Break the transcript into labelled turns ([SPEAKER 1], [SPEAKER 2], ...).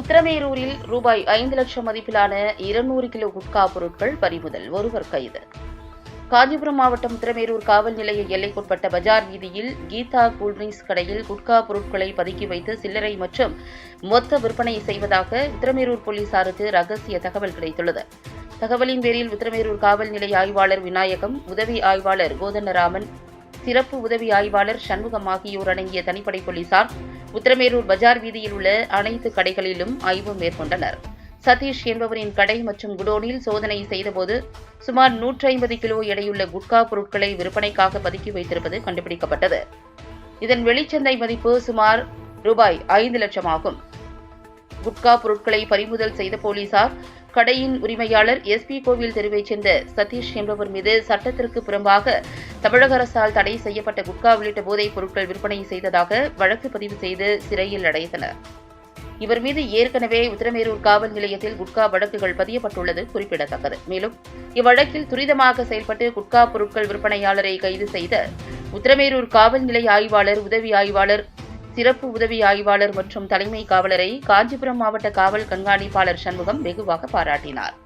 [SPEAKER 1] உத்தரமேரூரில் ரூபாய் ஐந்து லட்சம் மதிப்பிலான இருநூறு கிலோ குட்கா பொருட்கள் பறிமுதல். ஒருவர் கைது. காஞ்சிபுரம் மாவட்டம் உத்தரமேரூர் காவல் நிலைய எல்லைக்குட்பட்ட பஜார் வீதியில் கீதா கூல்ட்ரிங்க்ஸ் கடையில் குட்கா பொருட்களை பதுக்கி வைத்து சில்லறை மற்றும் மொத்த விற்பனை செய்வதாக உத்தரமேரூர் போலீசாருக்கு ரகசிய தகவல் கிடைத்துள்ளது. தகவலின் பேரில் உத்தரமேரூர் காவல் நிலைய ஆய்வாளர் விநாயகம் உதவி ஆய்வாளர் கோதண்டராமன் சிறப்பு உதவி ஆய்வாளர் சண்முகம் ஆகியோர் அடங்கிய தனிப்படை போலீசார் உத்தரமேரூர் பஜார் வீதியில் உள்ள அனைத்து கடைகளிலும் ஆய்வு மேற்கொண்டனர். சதீஷ் என்பவரின் கடை மற்றும் குடோனில் சோதனை செய்தபோது சுமார் நூற்றி ஐம்பது கிலோ எடையுள்ள குட்கா பொருட்களை விற்பனைக்காக பதுக்கி வைத்திருப்பது கண்டுபிடிக்கப்பட்டது. இதன் வெளிச்சந்தை மதிப்பு சுமார் ரூபாய் ஐந்து லட்சம் ஆகும். குட்கா பொருட்களை பறிமுதல் செய்த போலீசார் கடையின் உரிமையாளர் எஸ்பி கோவில் தெருவைச் சேர்ந்த சதீஷ் என்பவர் மீது சட்டத்திற்கு புறம்பாக தமிழக அரசால் தடை செய்யப்பட்ட குட்கா உள்ளிட்ட போதைப் பொருட்கள் விற்பனை செய்ததாக வழக்கு பதிவு செய்து சிறையில் அடைத்தனர் இவர் மீது ஏற்கனவே உத்தரமேரூர் காவல் நிலையத்தில் குட்கா வழக்குகள் பதியப்பட்டுள்ளது குறிப்பிடத்தக்கது. மேலும் இவ்வழக்கில் துரிதமாக செயல்பட்டு குட்கா பொருட்கள் விற்பனையாளரை கைது செய்த உத்தரமேரூர் காவல் நிலைய ஆய்வாளர் உதவி ஆய்வாளர் சிறப்பு உதவி ஆய்வாளர் மற்றும் தலைமை காவலரை காஞ்சிபுரம் மாவட்ட காவல் கண்காணிப்பாளர் சண்முகம் வெகுவாக பாராட்டினார்.